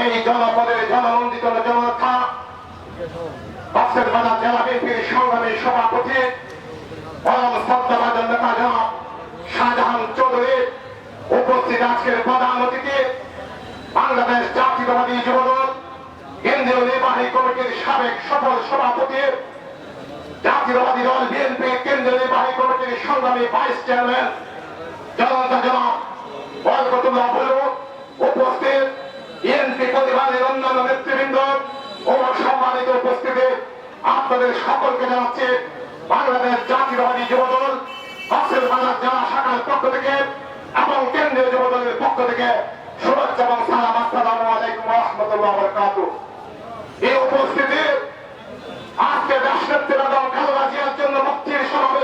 এই জনপদের জননন্দিত জনতা বাসের বাজার জেলা বিএনপির সংগ্রামী সভাপতি, পরম শ্রদ্ধাভাজন নেতা জনাব শাহজাহান চৌধুরী উপস্থিত আজকের প্রধান অতিথি, বাংলাদেশ জাতীয়তাবাদী যুবদল, কেন্দ্রীয় নির্বাহী কমিটির সাবেক সফল সভাপতি, জাতীয়তাবাদী দল বিএনপি কেন্দ্রীয় নির্বাহী কমিটির সংগ্রামী ভাইস চেয়ারম্যান, জনতা জনাব বরকতুল্লাহ নেতৃবৃন্দ ও সম্মানিত উপস্থিতি আপনাদের সকলকে জানাচ্ছি, বাংলাদেশ যুবদল শাখার পক্ষ থেকে এবং কেন্দ্রীয় যুবদলের পক্ষ থেকে শুভেচ্ছা এবং সালাম। আসসালামু এই উপস্থিতি আজকে খালেদা জন্য মুক্তির সমাবেশ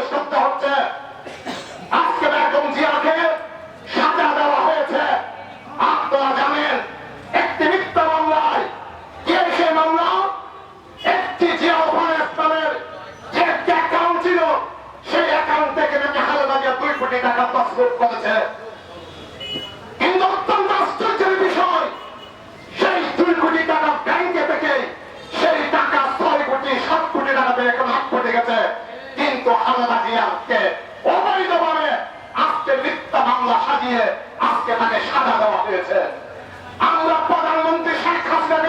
এখন হাত পড়ে গেছে। কিন্তু খালেদা জিয়াকে অবৈধভাবে আজকে মিথ্যা মামলা সাজিয়ে আজকে তাকে সাজা দেওয়া হয়েছে। আমরা প্রধানমন্ত্রী শেখ হাসিনাকে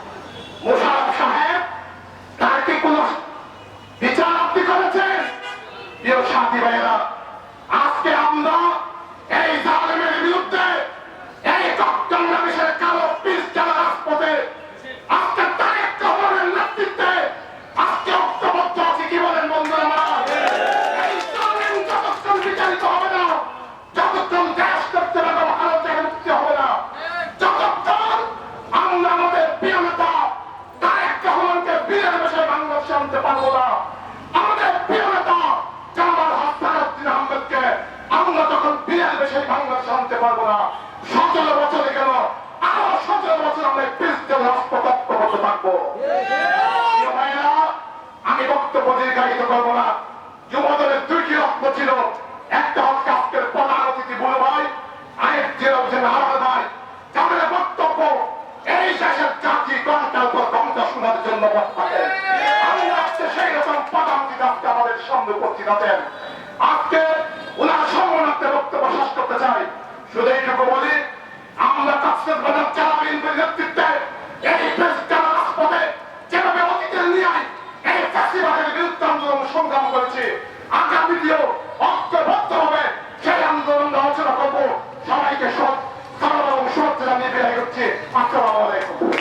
প্রিয় সাথী ভাইয়েরা আজকে আমরা দীর্ঘায়িত করব না যুবদলের দুইটি রক্ত ছিল। একটা হচ্ছে আজকের প্রধান অতিথি বুলু ভাই আরেকটি হচ্ছে নারায়ণ ভাই। যাদের বক্তব্য, এই দেশের জাতি ঘণ্টার পর ঘণ্টা শোনার জন্য আমি আজকে সেই রকম প্রধান অতিথি আজকে আমাদের সামনে উপস্থিত আছেন। আজকে ওনার সম্মানার্থে বক্তব্য শেষ করতে চাই। শুধু এইটুকু বলি, আমরা চালা বিএনপির 이렇게 바꿔 나와야 될 겁니다.